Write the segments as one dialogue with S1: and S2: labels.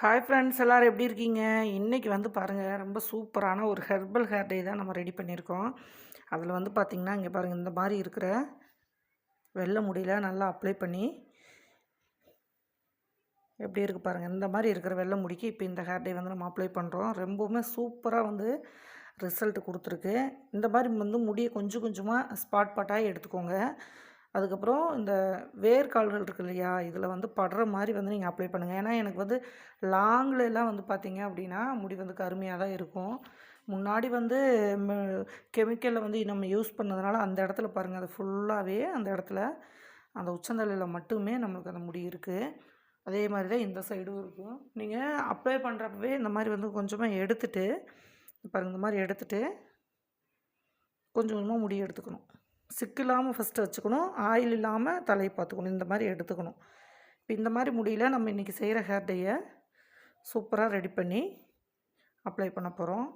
S1: Hi friends எல்லோரும் எப்படி இருக்கீங்க? இன்றைக்கி வந்து பாருங்கள் ரொம்ப சூப்பரான ஒரு ஹெர்பல் ஹேர் டே தான் நம்ம ரெடி பண்ணியிருக்கோம். அதில் வந்து பார்த்திங்கன்னா இங்கே பாருங்கள் இந்த மாதிரி இருக்கிற வெள்ளை முடியல நல்லா அப்ளை பண்ணி எப்படி இருக்குது பாருங்கள் இந்த மாதிரி இருக்கிற வெள்ளை முடிக்கு இப்போ இந்த ஹேர் டே வந்து நம்ம அப்ளை பண்ணுறோம் ரொம்பவுமே சூப்பராக வந்து ரிசல்ட் கொடுத்துருக்கு. இந்த மாதிரி வந்து முடியை கொஞ்சம் கொஞ்சமாக ஸ்பாட் பாட்டாக எடுத்துக்கோங்க. அதுக்கப்புறம் இந்த வேர்க்கால்கள் இருக்கு இல்லையா? இதில் வந்து படுற மாதிரி வந்து நீங்கள் அப்ளை பண்ணுங்கள் ஏன்னா எனக்கு வந்து லாங்கில் எல்லாம் வந்து பார்த்தீங்க அப்படின்னா முடி வந்து கருமையாக தான் இருக்கும். முன்னாடி வந்து கெமிக்கலில் வந்து நம்ம யூஸ் பண்ணதுனால அந்த இடத்துல பாருங்கள் அது ஃபுல்லாகவே அந்த இடத்துல அந்த உச்சந்தலையில் மட்டுமே நம்மளுக்கு அந்த முடி இருக்குது அதே மாதிரி தான் இந்த சைடும் இருக்கும். நீங்கள் அப்ளை பண்ணுறப்பவே இந்த மாதிரி வந்து கொஞ்சமாக எடுத்துகிட்டு பாருங்கள் இந்த மாதிரி எடுத்துகிட்டு கொஞ்சம் கொஞ்சமாக முடி எடுத்துக்கணும். சிக்கு இல்லாமல் ஃபஸ்ட்டு வச்சுக்கணும். ஆயில் இல்லாமல் தலையை பார்த்துக்கணும். இந்த மாதிரி எடுத்துக்கணும். இப்போ இந்த மாதிரி முடியல நம்ம இன்றைக்கி செய்கிற ஹேர் டேயை சூப்பராக ரெடி பண்ணி அப்ளை பண்ண போகிறோம்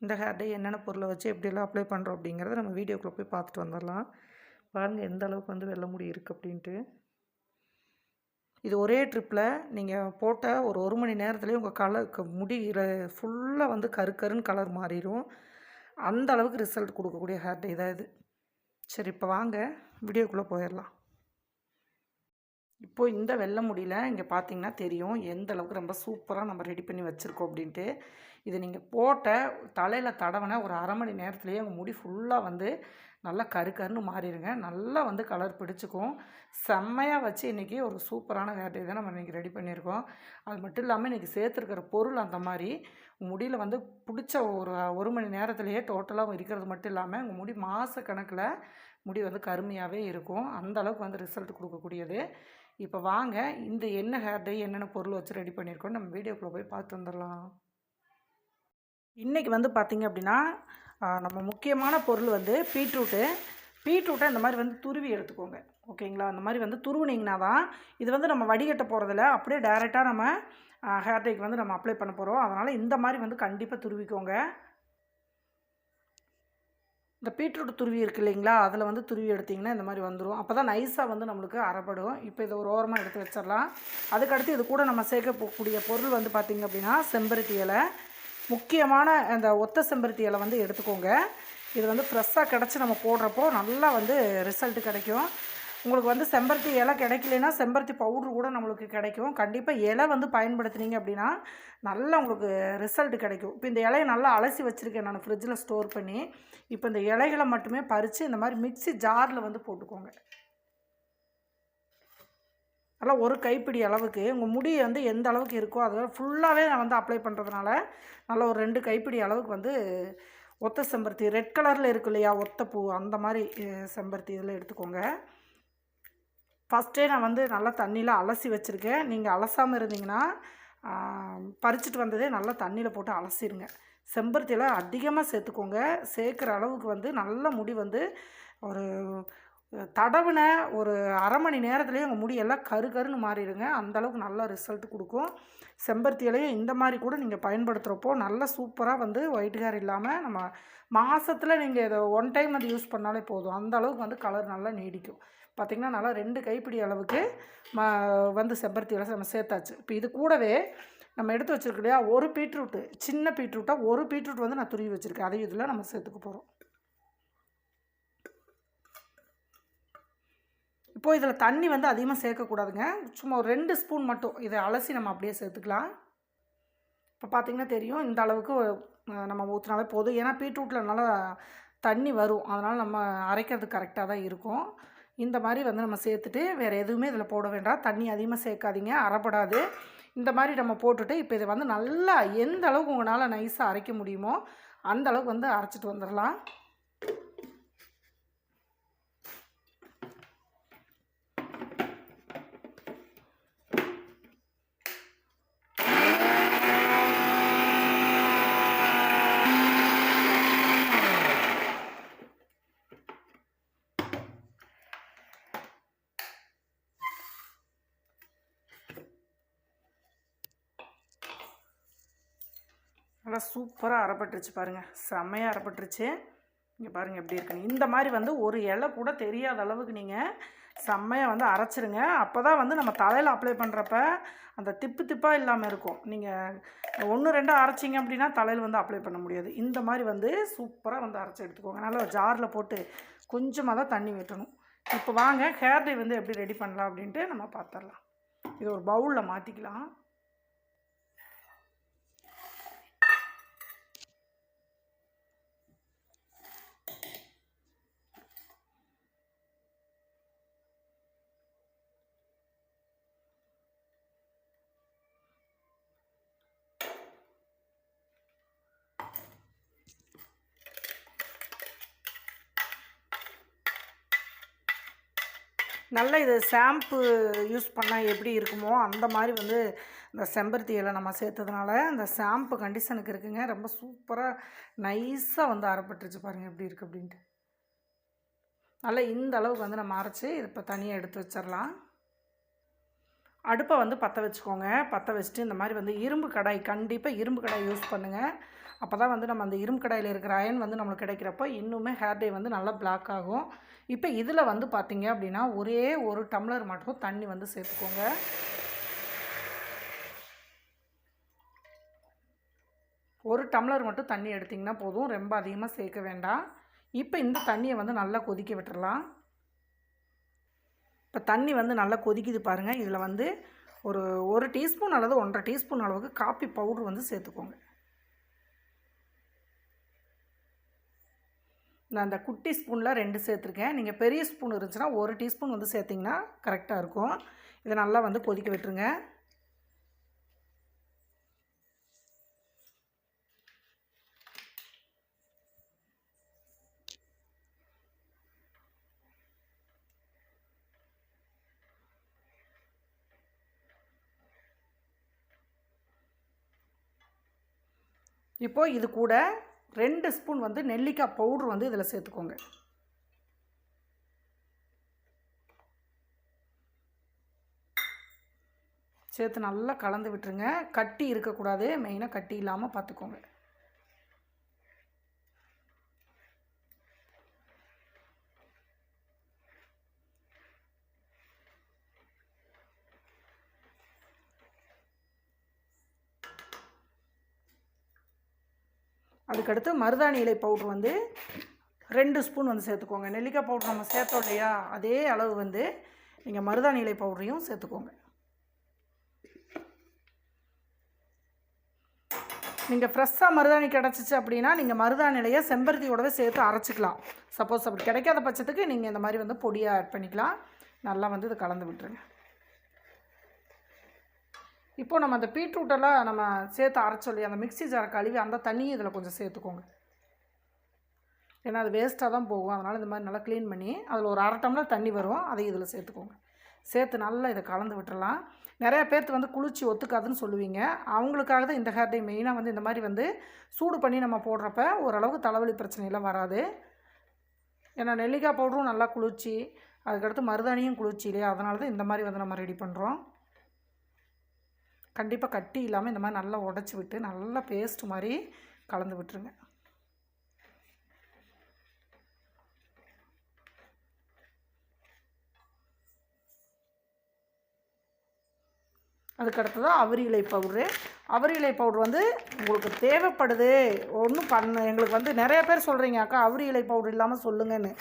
S1: இந்த ஹேர் டே என்னென்ன பொருளை வச்சு எப்படியெல்லாம் அப்ளை பண்ணுறோம் அப்படிங்கிறத நம்ம வீடியோக்குள்ளே போய் பார்த்துட்டு வந்துடலாம். பாருங்கள் எந்த அளவுக்கு வந்து வெள்ளை முடி இருக்குது அப்படின்ட்டு. இது ஒரே ட்ரிப்பில் நீங்கள் போட்ட ஒரு ஒரு மணி நேரத்துலேயே உங்கள் கலர் முடி ஃபுல்லாக வந்து கரு கருன்னு கலர் மாறிடும். அந்த அளவுக்கு ரிசல்ட் கொடுக்கக்கூடிய ஹேர் டே தான் இது. சரி இப்போ வாங்க வீடியோக்குள்ளே போயிடலாம். இப்போது இந்த வெள்ளை முடியில் இங்கே பார்த்தீங்கன்னா தெரியும் எந்த அளவுக்கு ரொம்ப சூப்பராக நம்ம ரெடி பண்ணி வச்சுருக்கோம் அப்படின்ட்டு. இது நீங்கள் போட்ட தலையில் தடவின ஒரு அரை மணி நேரத்துலேயே உங்கள் முடி ஃபுல்லாக வந்து நல்லா கரு கருன்னு மாறிடுங்க. நல்லா வந்து கலர் பிடிச்சிக்கும். செம்மையாக வச்சு இன்றைக்கி ஒரு சூப்பரான ஹேர் டே தான் நம்ம இன்றைக்கி ரெடி பண்ணியிருக்கோம். அது மட்டும் இல்லாமல் இன்றைக்கி சேர்த்துருக்கிற பொருள் அந்த மாதிரி முடியில் வந்து பிடிச்ச ஒரு ஒரு மணி நேரத்துலேயே டோட்டலாக இருக்கிறது மட்டும் இல்லாமல் உங்கள் முடி மாத கணக்கில் முடி வந்து கருமையாகவே இருக்கும். அந்த அளவுக்கு வந்து ரிசல்ட் கொடுக்கக்கூடியது. இப்போ வாங்க இந்த என்ன ஹேர் டே என்னென்ன பொருள் வச்சு ரெடி பண்ணியிருக்கோம் நம்ம வீடியோக்குள்ளே போய் பார்த்து வந்துடலாம். இன்றைக்கி வந்து பார்த்திங்க அப்படின்னா நம்ம முக்கியமான பொருள் வந்து பீட்ரூட்டு. பீட்ரூட்டை இந்த மாதிரி வந்து துருவி எடுத்துக்கோங்க. ஓகேங்களா? அந்த மாதிரி வந்து துருவினீங்கன்னா தான் இது வந்து நம்ம வடிகட்ட போகிறதில்ல அப்படியே டைரெக்டாக நம்ம ஹேர்டேக் வந்து நம்ம அப்ளை பண்ண போகிறோம் அதனால் இந்த மாதிரி வந்து கண்டிப்பாக துருவிக்கோங்க. இந்த பீட்ரூட் துருவி இருக்குது இல்லைங்களா? அதில் வந்து துருவி எடுத்திங்கன்னா இந்த மாதிரி வந்துடும் அப்போ தான் நைஸாக வந்து நம்மளுக்கு அறப்படும் இப்போ இதை ஒரு ஓரமாக எடுத்து வச்சிடலாம். அதுக்கடுத்து இது கூட நம்ம சேர்க்கக்கூடிய பொருள் வந்து பார்த்திங்க அப்படின்னா செம்பருத்தி இலை. முக்கியமான அந்த ஒத்த செம்பருத்தி இலை வந்து எடுத்துக்கோங்க. இது வந்து ஃப்ரெஷ்ஷாக கிடச்சி நம்ம போடுறப்போ நல்லா வந்து ரிசல்ட் கிடைக்கும். உங்களுக்கு வந்து செம்பருத்தி இலை கிடைக்கலனா செம்பருத்தி பவுட்ரு கூட நம்மளுக்கு கிடைக்கும். கண்டிப்பாக இலை வந்து பயன்படுத்துனீங்க அப்படின்னா நல்லா உங்களுக்கு ரிசல்ட் கிடைக்கும். இப்போ இந்த இலையை நல்லா அலசி வச்சுருக்கேன் நான் ஃப்ரிட்ஜில் ஸ்டோர் பண்ணி. இப்போ இந்த இலைகளை மட்டுமே பறித்து இந்த மாதிரி மிக்சி ஜாரில் வந்து போட்டுக்கோங்க. நல்லா ஒரு கைப்பிடி அளவுக்கு உங்கள் முடி வந்து எந்த அளவுக்கு இருக்கோ அதில் ஃபுல்லாகவே நான் வந்து அப்ளை பண்ணுறதுனால நல்லா ஒரு ரெண்டு கைப்பிடி அளவுக்கு வந்து ஒத்த செம்பருத்தி ரெட் கலரில் இருக்கு இல்லையா ஒத்த பூ அந்த மாதிரி செம்பருத்தி இதில் எடுத்துக்கோங்க. ஃபஸ்ட்டே நான் வந்து நல்லா தண்ணியில் அலசி வச்சுருக்கேன். நீங்கள் அலசாமல் இருந்தீங்கன்னா பறிச்சுட்டு வந்ததே நல்லா தண்ணியில் போட்டு அலசிடுங்க செம்பருத்தியில் அதிகமாக சேர்த்துக்கோங்க. சேர்க்குற அளவுக்கு வந்து நல்ல முடி வந்து ஒரு தடவின ஒரு அரை மணி நேரத்துலேயே உங்கள் முடியெல்லாம் கரு கருன்னு மாறிடுங்க. அந்தளவுக்கு நல்ல ரிசல்ட் கொடுக்கும். செம்பருத்தி இலையும் இந்த மாதிரி கூட நீங்கள் பயன்படுத்துகிறப்போ நல்ல சூப்பராக வந்து ஒயிட் ஹேர் இல்லாமல் நம்ம மாதத்தில் நீங்கள் இதை ஒன் டைம் அது யூஸ் பண்ணாலே போதும். அந்த அளவுக்கு வந்து கலர் நல்லா நீடிக்கும். பார்த்திங்கன்னா நல்லா ரெண்டு கைப்பிடி அளவுக்கு ம வந்து செம்பருத்தி இலை நம்ம சேர்த்தாச்சு. இப்போ இது கூடவே நம்ம எடுத்து வச்சுருக்கோம் இல்லையா ஒரு பீட்ரூட்டு சின்ன பீட்ரூட்டாக ஒரு பீட்ரூட் வந்து நான் துருவி வச்சுருக்கேன். அதையும் இதில் நம்ம சேர்த்துக்க போகிறோம் இப்போது இதில் தண்ணி வந்து அதிகமாக சேர்க்கக்கூடாதுங்க. சும்மா ஒரு ரெண்டு ஸ்பூன் மட்டும் இதை அலசி நம்ம அப்படியே சேர்த்துக்கலாம். இப்போ பார்த்திங்கன்னா தெரியும் இந்த அளவுக்கு நம்ம ஊற்றினாலே போதும். ஏன்னா பீட்ரூட்டில் நல்லா தண்ணி வரும். அதனால் நம்ம அரைக்கிறது கரெக்டாக தான் இருக்கும். இந்த மாதிரி வந்து நம்ம சேர்த்துட்டு வேறு எதுவுமே இதில் போட வேண்டாம். தண்ணி அதிகமாக சேர்க்காதீங்க அறப்படாது. இந்த மாதிரி நம்ம போட்டுட்டு இப்போ இதை வந்து நல்லா எந்த அளவுக்கு உங்களால் நைஸாக அரைக்க முடியுமோ அந்த அளவுக்கு வந்து அரைச்சிட்டு வந்துடலாம். நல்லா சூப்பராக அரைப்பட்டுருச்சு பாருங்கள் செம்மையாக அறப்பட்டுருச்சு இங்கே பாருங்கள் எப்படி இருக்குன்னு. இந்த மாதிரி வந்து ஒரு இலை கூட தெரியாத அளவுக்கு நீங்கள் செம்மையாக வந்து அரைச்சிருங்க. அப்போ தான் வந்து நம்ம தலையில் அப்ளை பண்ணுறப்ப அந்த திப்பு திப்பாக இல்லாமல் இருக்கும். நீங்கள் ஒன்று ரெண்டாக அரைச்சிங்க அப்படின்னா தலையில் வந்து அப்ளை பண்ண முடியாது. இந்த மாதிரி வந்து சூப்பராக வந்து அரைச்சி எடுத்துக்கோங்க. நல்லா ஜாரில் போட்டு கொஞ்சமாக தான் தண்ணி விட்டணும் இப்போ வாங்க ஹேர் டே வந்து எப்படி ரெடி பண்ணலாம் அப்படின்ட்டு நம்ம பார்த்துடலாம் இது ஒரு பவுலில் மாற்றிக்கலாம் நல்ல இது ஷாம்பு யூஸ் பண்ணால் எப்படி இருக்குமோ அந்த மாதிரி வந்து இந்த செம்பருத்தி இலை நம்ம சேர்த்ததுனால அந்த ஷாம்பு கண்டிஷனுக்கு இருக்குங்க. ரொம்ப சூப்பராக நைஸாக வந்து அரைப்பட்டுருச்சு பாருங்கள் எப்படி இருக்குது அப்படின்ட்டு. நல்லா இந்த அளவுக்கு வந்து நம்ம அரைச்சி இப்போ தனியாக எடுத்து வச்சிடலாம் அடுப்பை வந்து பற்ற வச்சுக்கோங்க. பற்ற வச்சுட்டு இந்த மாதிரி வந்து இரும்பு கடாய் கண்டிப்பாக இரும்பு கடாய் யூஸ் பண்ணுங்கள் அப்போ தான் வந்து நம்ம அந்த இரும்பு கடாயில் இருக்கிற அயன் வந்து நம்மளுக்கு கிடைக்கிறப்போ இன்னுமே ஹேர் டே வந்து நல்லா பிளாக் ஆகும். இப்போ இதில் வந்து பார்த்தீங்க அப்படின்னா ஒரே ஒரு டம்ளர் மட்டும் தண்ணி வந்து சேர்த்துக்கோங்க. ஒரு டம்ளர் மட்டும் தண்ணி எடுத்திங்கன்னா போதும் ரொம்ப அதிகமாக சேர்க்க வேண்டாம். இப்போ இந்த தண்ணியை வந்து நல்லா கொதிக்க விட்டுறலாம். இப்போ தண்ணி வந்து நல்லா கொதிக்குது பாருங்கள் இதில் வந்து ஒரு ஒரு டீஸ்பூன் அல்லது ஒன்றரை டீஸ்பூன் அளவுக்கு காப்பி பவுட்ரு வந்து சேர்த்துக்கோங்க. நான் அந்த குட்டி ஸ்பூனில் ரெண்டு சேர்த்துருக்கேன். நீங்கள் பெரிய ஸ்பூன் இருந்துச்சுன்னா ஒரு டீஸ்பூன் வந்து சேர்த்திங்கன்னா கரெக்டாக இருக்கும். இதை நல்லா வந்து கொதிக்க விட்டுருங்க. இப்போது இது கூட ரெண்டு ஸ்பூன் வந்து நெல்லிக்காய் பவுட்ரு வந்து இதில் சேர்த்துக்கோங்க. சேர்த்து நல்லா கலந்து விட்டுருங்க. கட்டி இருக்கக்கூடாது. மெயினாக கட்டி இல்லாமல் பார்த்துக்கோங்க. அதுக்கடுத்து மருதாணி இலை பவுட்ரு வந்து ரெண்டு ஸ்பூன் வந்து சேர்த்துக்கோங்க. நெல்லிக்காய் பவுட்ரு நம்ம சேர்த்தோம் இல்லையா? அதே அளவு வந்து நீங்கள் மருதாணி இலை பவுடரையும் சேர்த்துக்கோங்க. நீங்கள் ஃப்ரெஷ்ஷாக மருதாணி கிடச்சிச்சு அப்படின்னா நீங்கள் மருதாணி இலையை செம்பருத்தியோடவே சேர்த்து அரைச்சிக்கலாம். சப்போஸ் அப்படி கிடைக்காத பட்சத்துக்கு நீங்கள் இந்த மாதிரி வந்து பொடியாக ஆட் பண்ணிக்கலாம். நல்லா வந்து இதை கலந்து விட்டுருங்க. இப்போது நம்ம அந்த பீட்ரூட்டெல்லாம் நம்ம சேர்த்து அரைச்சொல்லி அந்த மிக்ஸி ஜாரை கழுவி அந்த தண்ணியும் இதில் கொஞ்சம் சேர்த்துக்கோங்க. ஏன்னா அது வேஸ்ட்டாக தான் போகும். அதனால் இந்த மாதிரி நல்லா க்ளீன் பண்ணி அதில் ஒரு அரை டம்ளர் தண்ணி வரும். அதை இதில் சேர்த்துக்கோங்க. சேர்த்து நல்லா இதை கலந்து விட்டுடலாம். நிறையா பேர்த்து வந்து குளிர்ச்சி ஒத்துக்காதுன்னு சொல்லுவீங்க. அவங்களுக்காக தான் இந்த ஹேர் மெயினாக வந்து இந்த மாதிரி வந்து சூடு பண்ணி நம்ம போடுறப்ப ஓரளவுக்கு தலைவலி பிரச்சனையெல்லாம் வராது. ஏன்னா நெல்லிக்காய் பவுடரும் நல்லா குளிர்ச்சி அதுக்கடுத்து மருதாணியும் குளிர்ச்சி இல்லையா? அதனால தான் இந்த மாதிரி வந்து நம்ம ரெடி பண்ணுறோம் கண்டிப்பாக கட்டி இல்லாமல் இந்த மாதிரி நல்லா உடச்சி விட்டு நல்லா பேஸ்ட் மாதிரி கலந்து விட்டுருங்க. அதுக்கடுத்ததாக அவரி இலை பவுடரு அவரி இலை வந்து உங்களுக்கு தேவைப்படுது. ஒன்றும் பண்ண. எங்களுக்கு வந்து நிறைய பேர் சொல்கிறீங்க அக்கா அவரி இலை இல்லாமல் சொல்லுங்கன்னு.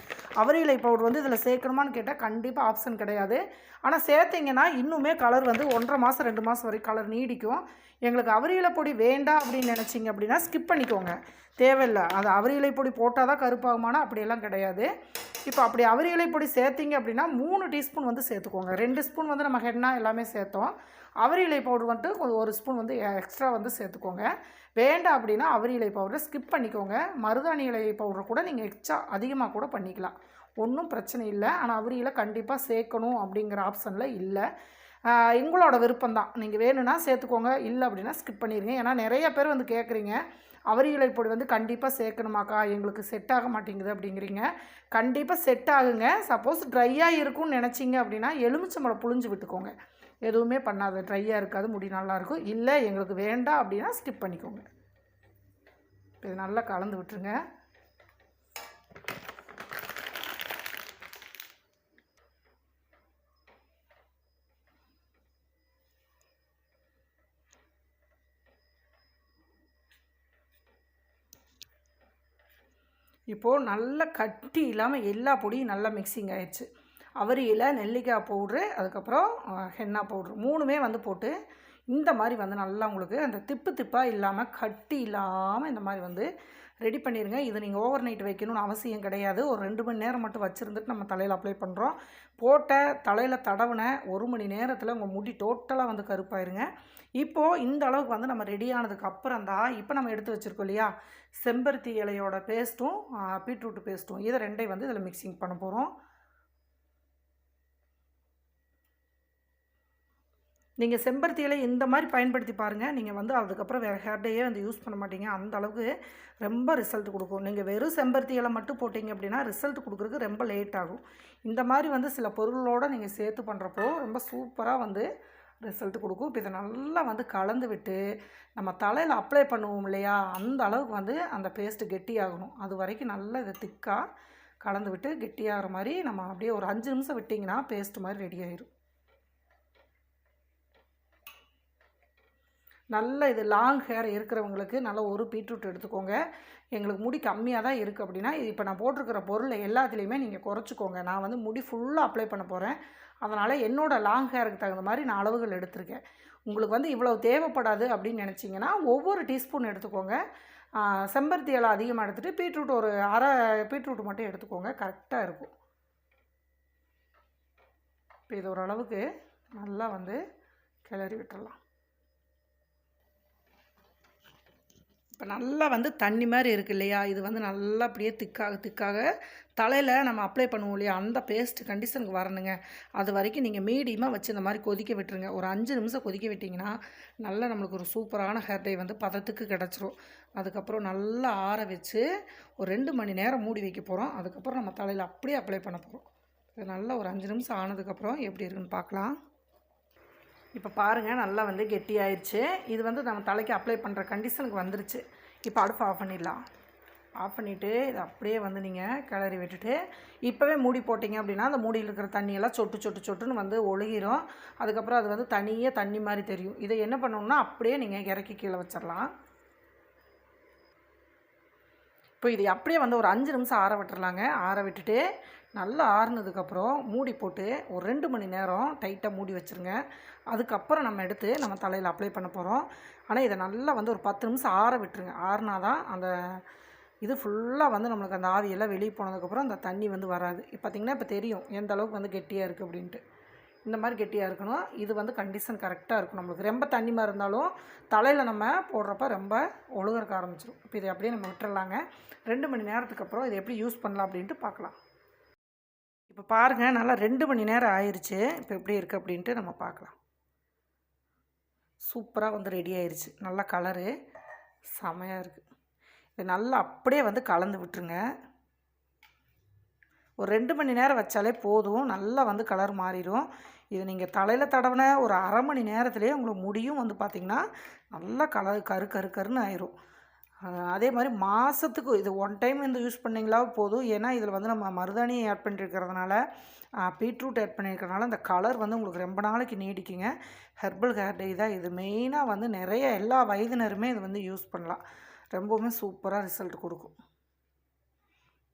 S1: அவரி இலை வந்து இதில் சேர்க்கணுமான்னு கேட்டால் கண்டிப்பாக ஆப்ஷன் கிடையாது. ஆனால் சேர்த்திங்கன்னா இன்னுமே கலர் வந்து ஒன்றரை மாதம் ரெண்டு மாதம் வரைக்கும் கலர் நீடிக்கும். எங்களுக்கு அவரி இலை பொடி வேண்டாம் அப்படின்னு நினச்சிங்க அப்படின்னா ஸ்கிப் பண்ணிக்கோங்க. தேவையில்லை. அது அவரி இலை பொடி போட்டால் தான் கருப்பாகுமானா அப்படியெல்லாம் கிடையாது. இப்போ அப்படி அவரி இலை பொடி சேர்த்திங்க அப்படின்னா மூணு டீஸ்பூன் வந்து சேர்த்துக்கோங்க. ரெண்டு ஸ்பூன் வந்து நம்ம ஹெட்னா எல்லாமே சேர்த்தோம். அவரி இலை பவுடர் வந்துட்டு கொஞ்சம் ஒரு ஸ்பூன் வந்து எக்ஸ்ட்ரா வந்து சேர்த்துக்கோங்க. வேண்டாம் அப்படின்னா அவரி இலை பவுடரை ஸ்கிப் பண்ணிக்கோங்க. மருதாணி இலை பவுடர் கூட நீங்கள் எக்ஸ்ட்ரா அதிகமாக கூட பண்ணிக்கலாம். ஒன்றும் பிரச்சனை இல்லை. ஆனால் அவரியில் கண்டிப்பாக சேர்க்கணும் அப்படிங்கிற ஆப்ஷனில் இல்லை. எங்களோட விருப்பம் தான் நீங்கள் வேணும்னா சேர்த்துக்கோங்க. இல்லை அப்படின்னா ஸ்கிப் பண்ணிடுங்க ஏன்னா நிறைய பேர் வந்து கேட்குறீங்க அவரி இலை பொடி வந்து கண்டிப்பாக சேர்க்கணுமாக்கா? எங்களுக்கு செட் ஆக மாட்டேங்குது அப்படிங்கிறீங்க. கண்டிப்பாக செட் ஆகுங்க. சப்போஸ் ட்ரையாக இருக்கும்னு நினச்சிங்க அப்படின்னா எலுமிச்சம்பழம் புழிஞ்சு விட்டுக்கோங்க. எதுவுமே பண்ணாது ட்ரையாக இருக்காது முடி நல்லாயிருக்கும் இல்லை எங்களுக்கு வேண்டாம் அப்படின்னா ஸ்டிப் பண்ணிக்கோங்க. இது நல்லா கலந்து விட்டுருங்க. இப்போது நல்லா கட்டி இல்லாமல் எல்லா பொடியும் நல்லா மிக்சிங் ஆயிடுச்சு. அவரியில் நெல்லிக்காய் பவுட்ரு அதுக்கப்புறம் ஹென்னா பவுட்ரு மூணுமே வந்து போட்டு இந்த மாதிரி வந்து நல்லா உங்களுக்கு அந்த திப்பு திப்பாக இல்லாமல் கட்டி இல்லாமல் இந்த மாதிரி வந்து ரெடி பண்ணிடுங்க இது நீங்கள் ஓவர் நைட் வைக்கணும்னு அவசியம் கிடையாது. ஒரு ரெண்டு மணி நேரம் மட்டும் வச்சுருந்துட்டு நம்ம தலையில் அப்ளை பண்ணுறோம் போட்ட தலையில் தடவின ஒரு மணி நேரத்தில் உங்கள் முடி டோட்டலாக வந்து கருப்பாயிருங்க. இப்போது இந்த அளவுக்கு வந்து நம்ம ரெடி ஆனதுக்கு அப்புறம் தான் இப்போ நம்ம எடுத்து வச்சுருக்கோம் இல்லையா? செம்பருத்தி இலையோட பேஸ்ட்டும் பீட்ரூட் பேஸ்ட்டும் இதை ரெண்டையும் வந்து இதில் மிக்சிங் பண்ண போகிறோம் நீங்கள் செம்பருத்தி இந்த மாதிரி பயன்படுத்தி பாருங்கள் நீங்கள் வந்து அதுக்கப்புறம் வேறு ஹேர் டேயே வந்து யூஸ் பண்ண மாட்டீங்க. அந்த அளவுக்கு ரொம்ப ரிசல்ட் கொடுக்கும். நீங்கள் வெறும் செம்பருத்தி இலை மட்டும் போட்டிங்க அப்படின்னா ரிசல்ட் கொடுக்குறதுக்கு ரொம்ப லேட் ஆகும். இந்த மாதிரி வந்து சில பொருளோடு நீங்கள் சேர்த்து பண்ணுறப்போ ரொம்ப சூப்பராக வந்து ரிசல்ட் கொடுக்கும். இப்போ இதை நல்லா வந்து கலந்து விட்டு நம்ம தலையில் அப்ளை பண்ணுவோம் இல்லையா? அந்த அளவுக்கு வந்து அந்த பேஸ்ட்டு கெட்டியாகணும். அது வரைக்கும் நல்லா இதை திக்காக கலந்து விட்டு கெட்டியாகிற மாதிரி நம்ம அப்படியே ஒரு அஞ்சு நிமிஷம் விட்டிங்கன்னா பேஸ்ட் மாதிரி ரெடி ஆயிடும் நல்ல இது லாங் ஹேர் இருக்கிறவங்களுக்கு நல்ல ஒரு பீட்ரூட் எடுத்துக்கோங்க. எங்களுக்கு முடி கம்மியாக தான் இருக்குது அப்படின்னா இப்போ நான் போட்டிருக்கிற பொருள் எல்லாத்துலேயுமே நீங்கள் குறைச்சிக்கோங்க. நான் வந்து முடி ஃபுல்லாக அப்ளை பண்ண போகிறேன் அதனால் என்னோடய லாங் ஹேருக்கு தகுந்த மாதிரி நான் அளவுகள் எடுத்திருக்கேன். உங்களுக்கு வந்து இவ்வளோ தேவைப்படாது அப்படின்னு நினச்சிங்கன்னா ஒவ்வொரு டீஸ்பூன் எடுத்துக்கோங்க. செம்பருத்தி இலை அதிகமாக எடுத்துகிட்டு பீட்ரூட் ஒரு அரை பீட்ரூட் மட்டும் எடுத்துக்கோங்க. கரெக்டாக இருக்கும். இப்போ இது ஓரளவுக்கு நல்லா வந்து கிளறி விட்டுறலாம். இப்போ நல்லா வந்து தண்ணி மாதிரி இருக்கு இல்லையா? இது வந்து நல்லா அப்படியே திக்காக திக்காக தலையில் நம்ம அப்ளை பண்ணுவோம் இல்லையா? அந்த பேஸ்ட் கண்டிஷனுக்கு வரணுங்க. அது வரைக்கும் நீங்கள் மீடியமாக வச்சு இந்த மாதிரி கொதிக்க விட்டுருங்க. ஒரு அஞ்சு நிமிஷம் கொதிக்க விட்டிங்கன்னா நல்லா நம்மளுக்கு ஒரு சூப்பரான ஹேர் டை வந்து பதத்துக்கு கிடச்சிரும். அதுக்கப்புறம் நல்லா ஆற வச்சு ஒரு ரெண்டு மணி நேரம் மூடி வைக்க போகிறோம் அதுக்கப்புறம் நம்ம தலையில் அப்படியே அப்ளை பண்ண போகிறோம் இது நல்லா ஒரு அஞ்சு நிமிஷம் ஆனதுக்கப்புறம் எப்படி இருக்குன்னு பார்க்கலாம். இப்போ பாருங்கள் நல்லா வந்து கெட்டி ஆயிடுச்சு இது வந்து நம்ம தலைக்கு அப்ளை பண்ணுற கண்டிஷனுக்கு வந்துருச்சு. இப்போ அடுப்பு ஆஃப் பண்ணிடலாம். ஆஃப் பண்ணிவிட்டு இதை அப்படியே வந்து நீங்கள் கிளறி விட்டுட்டு இப்போவே மூடி போட்டிங்க அப்படின்னா அந்த மூடியில் இருக்கிற தண்ணியெல்லாம் சொட்டு சொட்டு சொட்டுன்னு வந்து ஒழுகிரும். அதுக்கப்புறம் அது வந்து தனியாக தண்ணி மாதிரி தெரியும். இதை என்ன பண்ணணும்னா அப்படியே நீங்கள் இறக்கி கீழே வச்சிடலாம். இப்போ இது அப்படியே வந்து ஒரு அஞ்சு நிமிஷம் ஆற விட்டுறலாங்க. ஆற விட்டுட்டு நல்லா ஆறுனதுக்கப்புறம் மூடி போட்டு ஒரு ரெண்டு மணி நேரம் டைட்டாக மூடி வச்சுருங்க. அதுக்கப்புறம் நம்ம எடுத்து நம்ம தலையில் அப்ளை பண்ண போகிறோம் ஆனால் இதை நல்லா வந்து ஒரு பத்து நிமிஷம் ஆற விட்டுருங்க. ஆறுனா தான் அந்த இது ஃபுல்லாக வந்து நம்மளுக்கு அந்த ஆவியெல்லாம் வெளியே போனதுக்கப்புறம் அந்த தண்ணி வந்து வராது. இப்போ பார்த்திங்கன்னா இப்போ தெரியும். எந்த அளவுக்கு வந்து கெட்டியாக இருக்குது அப்படின்ட்டு. இந்த மாதிரி கெட்டியாக இருக்கணும். இது வந்து கண்டிஷன் கரெக்டாக இருக்கும் நம்மளுக்கு. ரொம்ப தண்ணி மாதிரி இருந்தாலும் தலையில் நம்ம போடுறப்ப ரொம்ப ஒழுகறக்க ஆரம்பிச்சிடும் இப்போ இதை அப்படியே நம்ம விட்டுறலாங்க. ரெண்டு மணி நேரத்துக்கு அப்புறம் இதை எப்படி யூஸ் பண்ணலாம் அப்படின்ட்டு பார்க்கலாம். இப்போ பாருங்கள் நல்லா ரெண்டு மணி நேரம் ஆயிடுச்சு இப்போ எப்படி இருக்குது அப்படின்ட்டு நம்ம பார்க்கலாம். சூப்பராக வந்து ரெடி ஆயிடுச்சு நல்லா கலரு. செமையாக இருக்குது இது நல்லா அப்படியே வந்து கலந்து விட்டுருங்க. ஒரு ரெண்டு மணி நேரம் வச்சாலே போதும். நல்லா வந்து கலர் மாறிடும். இது நீங்கள் தலையில் தடவின ஒரு அரை மணி நேரத்துலேயே உங்களுக்கு முடியும் வந்து பார்த்திங்கன்னா நல்லா கலர் கரு கரு கருன்னு ஆயிரும். அதே மாதிரி மாதத்துக்கு இது ஒன் டைம் இந்த யூஸ் பண்ணிங்களா போதும். ஏன்னா இதில் வந்து நம்ம மருதாணியை ஆட் பண்ணியிருக்கிறதுனால பீட்ரூட் ஆட் பண்ணியிருக்கிறதுனால அந்த கலர் வந்து உங்களுக்கு ரொம்ப நாளைக்கு நீடிக்குங்க. ஹெர்பல் ஹேர் டே தான் இது. மெயினாக வந்து நிறைய எல்லா வயதினருமே இது வந்து யூஸ் பண்ணலாம். ரொம்பவுமே சூப்பராக ரிசல்ட் கொடுக்கும்.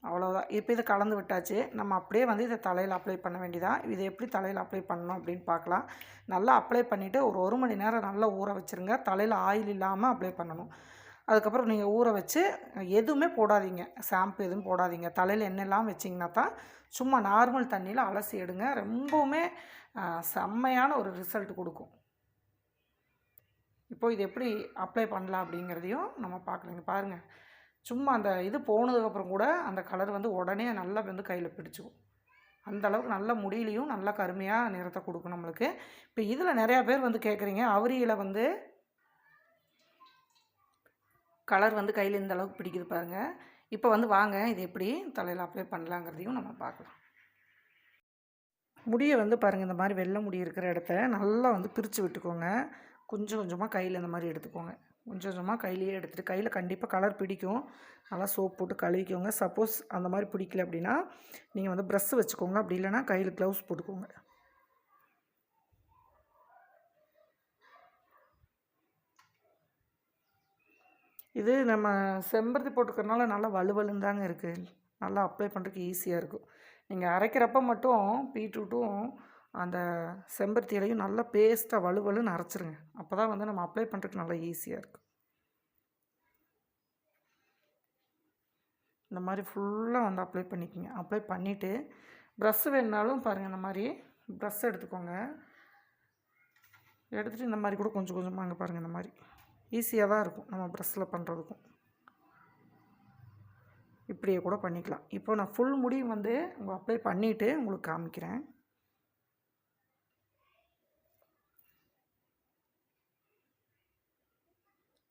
S1: அவ்வளோதான் இப்போ இதை கலந்து விட்டாச்சு. நம்ம அப்படியே வந்து இதை தலையில் அப்ளை பண்ண வேண்டியதான் இதை எப்படி தலையில் அப்ளை பண்ணணும் அப்படின்னு பார்க்கலாம். நல்லா அப்ளை பண்ணிவிட்டு ஒரு ஒரு மணி நேரம் நல்லா ஊற வச்சுருங்க. தலையில் ஆயில் இல்லாமல் அப்ளை பண்ணணும். அதுக்கப்புறம் நீங்கள் ஊற வச்சு எதுவுமே போடாதீங்க. ஷாம்பு எதுவும் போடாதீங்க. தலையில் எண்ணெயெல்லாம் வச்சிங்கன்னா தான் சும்மா நார்மல் தண்ணியில் அலசி எடுங்க. ரொம்பவுமே செம்மையான ஒரு ரிசல்ட் கொடுக்கும். இப்போது இது எப்படி அப்ளை பண்ணலாம் அப்படிங்கிறதையும் நம்ம பார்க்கலாங்க பாருங்கள் சும்மா அந்த இது போனதுக்கப்புறம் கூட அந்த கலர் வந்து உடனே நல்லா வந்து கையில் பிடிச்சிக்கும். அந்த அளவுக்கு நல்ல முடியிலையும் நல்லா கருமையாக நிறத்தை கொடுக்கும் நம்மளுக்கு. இப்போ இதில் நிறையா பேர் வந்து கேட்குறீங்க அவரியில் வந்து கலர் வந்து கையில் இந்த அளவுக்கு பிடிக்குது பாருங்கள் இப்போ வந்து வாங்க இது எப்படி தலையில் அப்ளை பண்ணலாங்கிறதையும் நம்ம பார்க்கலாம். முடியை வந்து பாருங்கள் இந்த மாதிரி வெள்ளை முடி இருக்கிற இடத்த நல்லா வந்து பிரித்து விட்டுக்கோங்க. கொஞ்சம் கொஞ்சமாக கையில் இந்த மாதிரி எடுத்துக்கோங்க. கொஞ்சம் கொஞ்சமாக கையிலேயே எடுத்துகிட்டு கையில் கண்டிப்பாக கலர் பிடிக்கும். நல்லா சோப் போட்டு கழுவிக்கோங்க. சப்போஸ் அந்த மாதிரி பிடிக்கல அப்படின்னா நீங்கள் வந்து ப்ரெஷ் வச்சுக்கோங்க. அப்படி இல்லைன்னா கையில் க்ளவுஸ் போட்டுக்கோங்க. இது நம்ம செம்பருத்தி போட்டுக்கிறனால நல்லா வலுவலுன்னு தாங்க இருக்குது நல்லா அப்ளை பண்ணுறதுக்கு ஈஸியாக இருக்கும். நீங்கள் அரைக்கிறப்ப மட்டும் பீட்ரூட்டும் அந்த செம்பருத்தி இலையும் நல்லா பேஸ்ட்டாக வலுவலுன்னு அரைச்சிருங்க. அப்போ தான் வந்து நம்ம அப்ளை பண்ணுறதுக்கு நல்லா ஈஸியாக இருக்கும். இந்த மாதிரி ஃபுல்லாக வந்து அப்ளை பண்ணிக்கோங்க. அப்ளை பண்ணிவிட்டு ப்ரஷ் வேணுனாலும் பாருங்கள் இந்த மாதிரி ப்ரஷ் எடுத்துக்கோங்க. எடுத்துகிட்டு இந்த மாதிரி கூட கொஞ்சம் கொஞ்சமாக அங்கே பாருங்கள் இந்த மாதிரி. ஈஸியாக தான் இருக்கும் நம்ம ப்ரெஸ்ஸில் பண்ணுறதுக்கும். இப்படியே கூட பண்ணிக்கலாம். இப்போ நான் ஃபுல் முடியும் வந்து உங்கள் அப்ளை பண்ணிவிட்டு உங்களுக்கு காமிக்கிறேன்.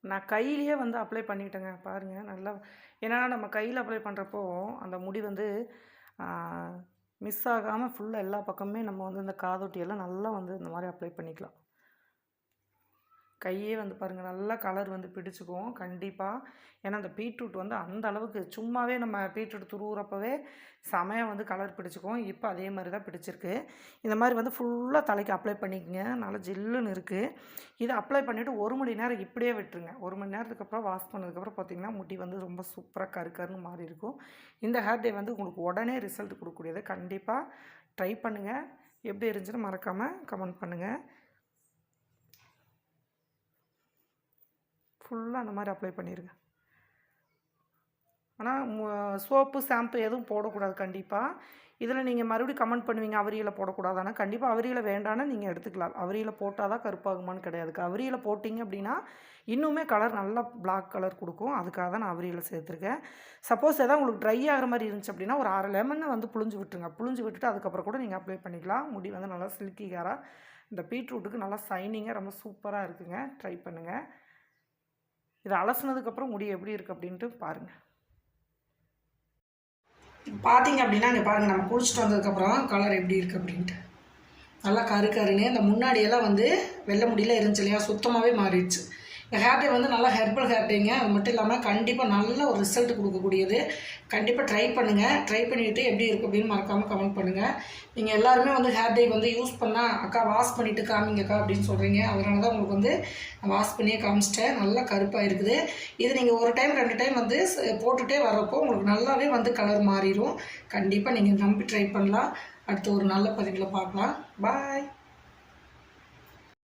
S1: நான் கையிலேயே வந்து அப்ளை பண்ணிட்டேங்க பாருங்கள் நல்லா ஏன்னா நம்ம கையில் அப்ளை பண்ணுறப்போ அந்த முடி வந்து மிஸ் ஆகாமல் ஃபுல்லாக எல்லா பக்கமுமே நம்ம வந்து இந்த காதொட்டியெல்லாம் நல்லா வந்து இந்த மாதிரி அப்ளை பண்ணிக்கலாம். கையே வந்து பாருங்கள் நல்லா கலர் வந்து பிடிச்சிக்கும் கண்டிப்பாக ஏன்னா அந்த பீட்ரூட் வந்து அந்த அளவுக்கு சும்மாவே நம்ம பீட்ரூட் துருவுறப்பவே செமையாக வந்து கலர் பிடிச்சிக்கும். இப்போ அதே மாதிரி தான் பிடிச்சிருக்கு. இந்த மாதிரி வந்து ஃபுல்லாக தலைக்கு அப்ளை பண்ணிக்கங்க. நல்லா ஜில்லுன்னு இருக்குது இதை அப்ளை பண்ணிவிட்டு ஒரு மணி நேரம் இப்படியே விட்டுருங்க. ஒரு மணி நேரத்துக்கு அப்புறம் வாஷ் பண்ணதுக்கப்புறம் பார்த்திங்கன்னா முடி வந்து ரொம்ப சூப்பராக கரு கருன்னு மாறி இருக்கும். இந்த ஹேர் டே வந்து உங்களுக்கு உடனே ரிசல்ட் கொடுக்கக்கூடியது. கண்டிப்பாக ட்ரை பண்ணுங்கள் எப்படி இருந்துச்சுன்னு மறக்காமல் கமெண்ட் பண்ணுங்கள் ஃபுல்லாக அந்த மாதிரி அப்ளை பண்ணிடுங்க ஆனால் சோப்பு ஷாம்பு எதுவும் போடக்கூடாது கண்டிப்பாக இதில் நீங்கள் மறுபடியும் கமெண்ட் பண்ணுவீங்க அவரியில் போடக்கூடாது. ஆனால் கண்டிப்பாக அவரியில் வேண்டான்னு நீங்கள் எடுத்துக்கலாம். அவரியில் போட்டால் தான் கருப்பாகுமான்னு கிடையாது. அவரியில் போட்டிங்க அப்படின்னா இன்னுமே கலர் நல்லா பிளாக் கலர் கொடுக்கும். அதுக்காக தான் நான் அவரியில் சேர்த்துருக்கேன். சப்போஸ் எதாவது உங்களுக்கு ட்ரை ஆகிற மாதிரி இருந்துச்சு அப்படின்னா ஒரு அரை லெமனை வந்து புழிஞ்சு விட்டுருங்க. புழிஞ்சு விட்டுட்டு அதுக்கப்புறம் கூட நீங்கள் அப்ளை பண்ணிக்கலாம். முடி வந்து நல்லா சில்கிகாராக இந்த பீட்ரூட்டுக்கு நல்லா சைனிங்காக ரொம்ப சூப்பராக இருக்குங்க. ட்ரை பண்ணுங்கள் இதை அலசினதுக்கப்புறம் முடி எப்படி இருக்குது அப்படின்ட்டு பாருங்கள் பார்த்தீங்க அப்படின்னா இங்கே பாருங்கள் நம்ம குளிச்சுட்டு வந்ததுக்கப்புறம் கலர் எப்படி இருக்குது அப்படின்ட்டு. நல்லா கரு கருன்னு இந்த முன்னாடியெல்லாம் வந்து வெள்ளை முடியெல்லாம் இருந்துச்சு இல்லையா? சுத்தமாகவே மாறிடுச்சு. இந்த ஹேர் டே வந்து நல்லா ஹெர்பல் ஹேர் டேங்க அது மட்டும் இல்லாமல் கண்டிப்பாக நல்ல ஒரு ரிசல்ட் கொடுக்கக்கூடியது. கண்டிப்பாக ட்ரை பண்ணுங்கள் ட்ரை பண்ணிவிட்டு எப்படி இருக்குது அப்படின்னு மறக்காமல் கமெண்ட் பண்ணுங்கள் நீங்கள் எல்லாருமே வந்து ஹேர் டே வந்து யூஸ் பண்ணால் அக்கா வாஷ் பண்ணிவிட்டு காமிங்கக்கா அப்படின்னு சொல்கிறீங்க அதனால தான் உங்களுக்கு வந்து வாஷ் பண்ணியே காமிச்சிட்டேன். நல்லா கருப்பாக இருக்குது. இது நீங்கள் ஒரு டைம் ரெண்டு டைம் வந்து போட்டுகிட்டே வரப்போ உங்களுக்கு நல்லாவே வந்து கலர் மாறிடும் கண்டிப்பாக நீங்கள் நம்பி ட்ரை பண்ணலாம். அடுத்து ஒரு நல்ல பதிவில் பார்க்கலாம். பாய்